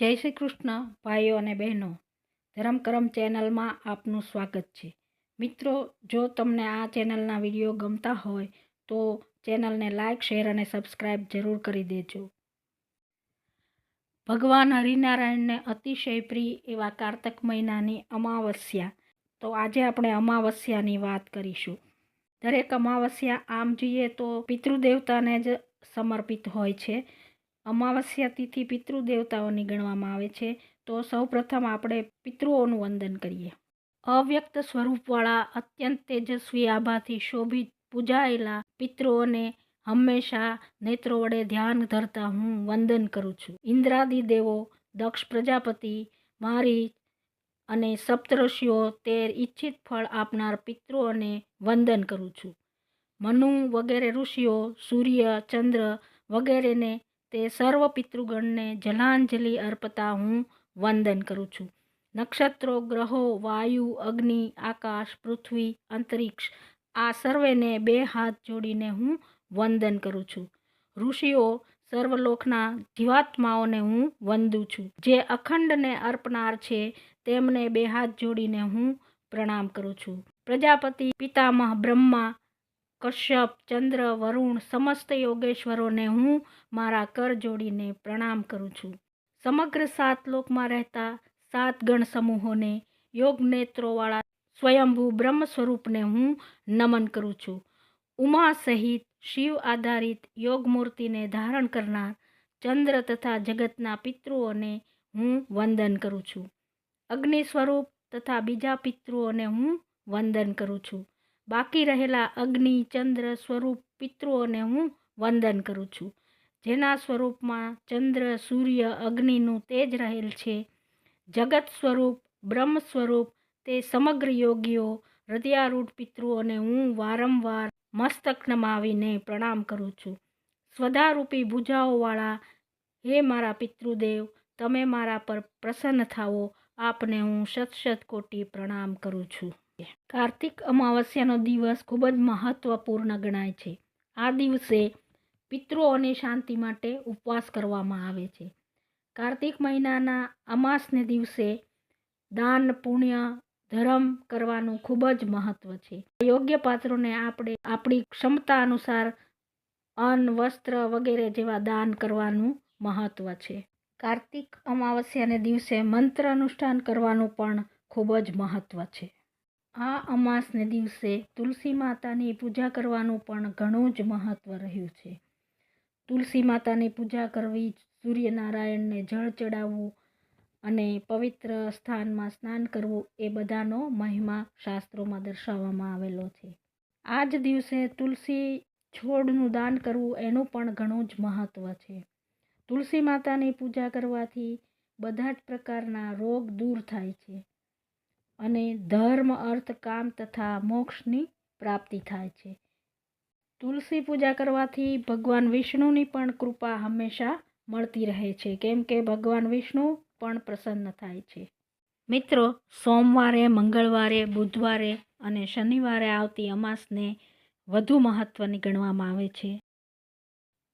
જય શ્રી કૃષ્ણ, ભાઈઓ અને બહેનો. ધરમ કરમ ચેનલમાં આપનું સ્વાગત છે. મિત્રો, જો તમને આ ચેનલના વીડિયો ગમતા હોય, તો ચેનલને લાઇક શેર અને સબસ્ક્રાઈબ જરૂર કરી દેજો. ભગવાન હરિનારાયણને અતિશય પ્રિય એવા કારતક મહિનાની અમાવસ્યા. તો આજે આપણે અમાવસ્યાની વાત કરીશું. દરેક અમાવસ્યા આમ જોઈએ તો પિતૃદેવતાને જ સમર્પિત હોય છે. અમાવસ્યા તિથિ પિતૃદેવતાઓની ગણવામાં આવે છે. તો સૌપ્રથમ આપણે પિતૃઓનું વંદન કરીએ. અવ્યક્ત સ્વરૂપવાળા, અત્યંત તેજસ્વી, આભાથી શોભિત, પૂજાયેલા પિતૃઓને હંમેશા નેત્રો વડે ધ્યાન ધરતા હું વંદન કરું છું. ઇન્દ્રાદિ દેવો, દક્ષ પ્રજાપતિ, મારી અને સપ્તઋષિઓ તેર ઈચ્છિત ફળ આપનાર પિતૃઓને વંદન કરું છું. મનુ વગેરે ઋષિઓ, સૂર્ય, ચંદ્ર વગેરેને તે સર્વ પિતૃગણને જલાંજલિ અર્પતા હું વંદન કરું છું. નક્ષત્રો, ગ્રહો, વાયુ, અગ્નિ, આકાશ, પૃથ્વી, અંતરિક્ષ, આ સર્વેને બે હાથ જોડીને હું વંદન કરું છું. ઋષિઓ સર્વલોકના જીવાત્માઓને હું વંદું છું. જે અખંડને અર્પનાર છે, તેમને બે હાથ જોડીને હું પ્રણામ કરું છું. પ્રજાપતિ, પિતામહ, બ્રહ્મા કશ્યપ, ચંદ્ર, વરુણ સમસ્ત યોગેશ્વરોને હું મારા કર જોડીને પ્રણામ કરું છું. સમગ્ર સાત લોકમાં રહેતા સાત ગણ સમૂહોને, યોગ નેત્રોવાળા સ્વયંભૂ બ્રહ્મ સ્વરૂપને હું નમન કરું છું. ઉમા સહિત શિવ આધારિત યોગ મૂર્તિને ધારણ કરનાર ચંદ્ર તથા જગતના પિતૃઓને હું વંદન કરું છું. અગ્નિ સ્વરૂપ તથા બીજા પિતૃઓને હું વંદન કરું છું. બાકી રહેલા અગ્નિ, ચંદ્ર સ્વરૂપ પિતૃઓને હું વંદન કરું છું. જેના સ્વરૂપમાં ચંદ્ર, સૂર્ય, અગ્નિનું તેજ રહેલ છે. જગત સ્વરૂપ, બ્રહ્મ સ્વરૂપ તે સમગ્ર યોગીઓ, હૃદયારૂઢ પિતૃઓને હું વારંવાર મસ્તક નમાવીને પ્રણામ કરું છું. સ્વધારૂપી ભુજાઓવાળા, હે મારા પિતૃદેવ, તમે મારા પર પ્રસન્ન થાવો આપને હું શત શત કોટી પ્રણામ કરું છું. કાર્તિક અમાવસ્યાનો દિવસ ખૂબ જ મહત્વપૂર્ણ ગણાય છે. આ દિવસે પિતૃઓની શાંતિ માટે ઉપવાસ કરવામાં આવે છે. કાર્તિક મહિનાના અમાસને દિવસે દાન, પુણ્ય, ધર્મ કરવાનું ખૂબ જ મહત્વ છે. યોગ્ય પાત્રોને આપણે આપણી ક્ષમતા અનુસાર અન્ન, વસ્ત્ર વગેરે જેવા દાન કરવાનું મહત્વ છે. કાર્તિક અમાવસ્યાને દિવસે મંત્ર અનુષ્ઠાન કરવાનું પણ ખૂબ જ મહત્વ છે. આ અમાસને દિવસે તુલસી માતાની પૂજા કરવાનું પણ ઘણું જ મહત્ત્વ રહ્યું છે. તુલસી માતાની પૂજા કરવી, સૂર્યનારાયણને જળ ચડાવવું અને પવિત્ર સ્થાનમાં સ્નાન કરવું એ બધાનો મહિમા શાસ્ત્રોમાં દર્શાવવામાં આવેલો છે. આ જ દિવસે તુલસી છોડનું દાન કરવું એનું પણ ઘણું જ મહત્ત્વ છે. તુલસી માતાની પૂજા કરવાથી બધા જ પ્રકારના રોગ દૂર થાય છે. અને ધર્મ, અર્થ, કામ તથા મોક્ષની પ્રાપ્તિ થાય છે. તુલસી પૂજા કરવાથી ભગવાન વિષ્ણુની પણ કૃપા હંમેશા મળતી રહે છે, કેમ કે ભગવાન વિષ્ણુ પણ પ્રસન્ન થાય છે. મિત્રો, સોમવારે, મંગળવારે, બુધવારે અને શનિવારે આવતી અમાસને વધુ મહત્ત્વની ગણવામાં આવે છે.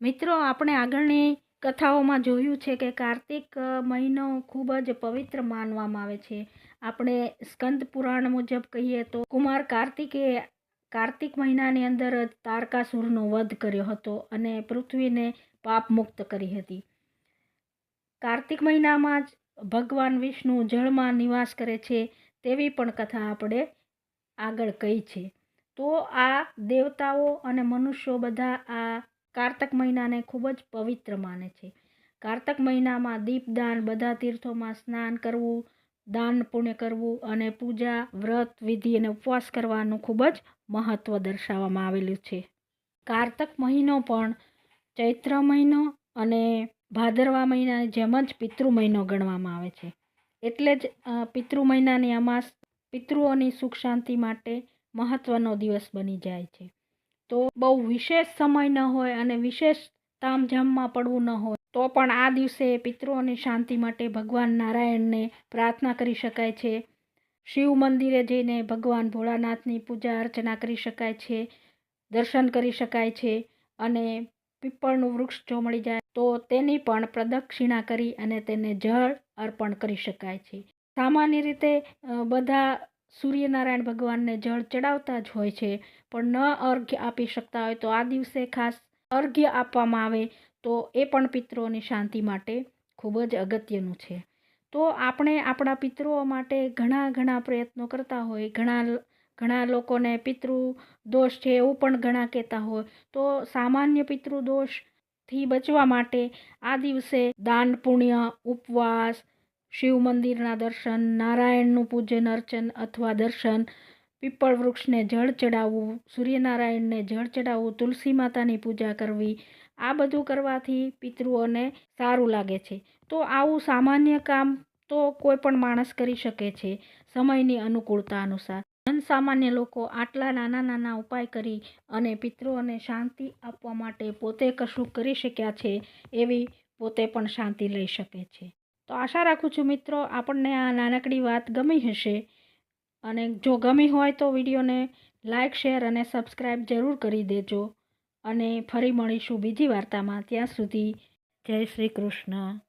મિત્રો, આપણે આગળની કથાઓમાં જોયું છે કે કાર્તિક મહિનો ખૂબ જ પવિત્ર માનવામાં આવે છે. આપણે સ્કંદ પુરાણ મુજબ કહીએ તો કુમાર કાર્તિકે કાર્તિક મહિનાની અંદર જ તારકાસુરનો વધ કર્યો હતો અને પૃથ્વીને પાપ મુક્ત કરી હતી. કાર્તિક મહિનામાં જ ભગવાન વિષ્ણુ જળમાં નિવાસ કરે છે તેવી પણ કથા આપણે આગળ કહી છે. તો આ દેવતાઓ અને મનુષ્યો બધા આ કારતક મહિનાને ખૂબ જ પવિત્ર માને છે. કારતક મહિનામાં દીપદાન, બધા તીર્થોમાં સ્નાન કરવું દાન પુણ્ય કરવું અને પૂજા, વ્રત, વિધિ અને ઉપવાસ કરવાનું ખૂબ જ મહત્ત્વ દર્શાવવામાં આવેલું છે. કારતક મહિનો પણ ચૈત્ર મહિનો અને ભાદરવા મહિનાની જેમ જ પિતૃ મહિનો ગણવામાં આવે છે. એટલે જ પિતૃ મહિનાની અમાસ પિતૃઓની સુખ શાંતિ માટે મહત્ત્વનો દિવસ બની જાય છે. તો બહુ વિશેષ સમય ન હોય અને વિશેષ તામઝામમાં પડવું ન હોય તો પણ આ દિવસે પિતૃઓની શાંતિ માટે ભગવાન નારાયણને પ્રાર્થના કરી શકાય છે. શિવ મંદિરે જઈને ભગવાન ભોળાનાથની પૂજા અર્ચના કરી શકાય છે, દર્શન કરી શકાય છે અને પીપળનું વૃક્ષ જો મળી જાય તો તેની પણ પ્રદક્ષિણા કરી અને તેને જળ અર્પણ કરી શકાય છે. સામાન્ય રીતે બધા સૂર્યનારાયણ ભગવાનને જળ ચડાવતા જ હોય છે, પણ ન અર્ઘ્ય આપી શકતા હોય તો આ દિવસે ખાસ અર્ઘ્ય આપવામાં આવે તો એ પણ પિતૃઓની શાંતિ માટે ખૂબ જ અગત્યનું છે. તો આપણે આપણા પિતૃઓ માટે ઘણા ઘણા પ્રયત્નો કરતા હોય, ઘણા ઘણા લોકોને પિતૃ દોષ છે એવું પણ ઘણા કહેતા હોય, તો સામાન્ય પિતૃ દોષથી બચવા માટે આ દિવસે દાન, પુણ્ય, ઉપવાસ, શિવ મંદિરના દર્શન, નારાયણનું પૂજન, અર્ચન અથવા દર્શન પીપળ વૃક્ષને જળ ચડાવવું, સૂર્યનારાયણને જળ ચડાવવું, તુલસી માતાની પૂજા કરવી, આ બધું કરવાથી પિતૃઓને સારું લાગે છે. તો આવું સામાન્ય કામ તો કોઈ પણ માણસ કરી શકે છે, સમયની અનુકૂળતા અનુસાર. જનસામાન્ય લોકો આટલા નાના નાના ઉપાય કરી અને પિતૃઓને શાંતિ આપવા માટે પોતે કશું કરી શક્યા છે, એવી પોતે પણ શાંતિ લઈ શકે છે. તો આશા રાખું છું મિત્રો, આપણને આ નાનકડી વાત ગમી હશે. અને જો ગમી હોય તો વિડીયોને લાઇક શેર અને સબસ્ક્રાઈબ જરૂર કરી દેજો. અને ફરી મળીશું બીજી વાર્તામાં. ત્યાં સુધી જય શ્રી કૃષ્ણ.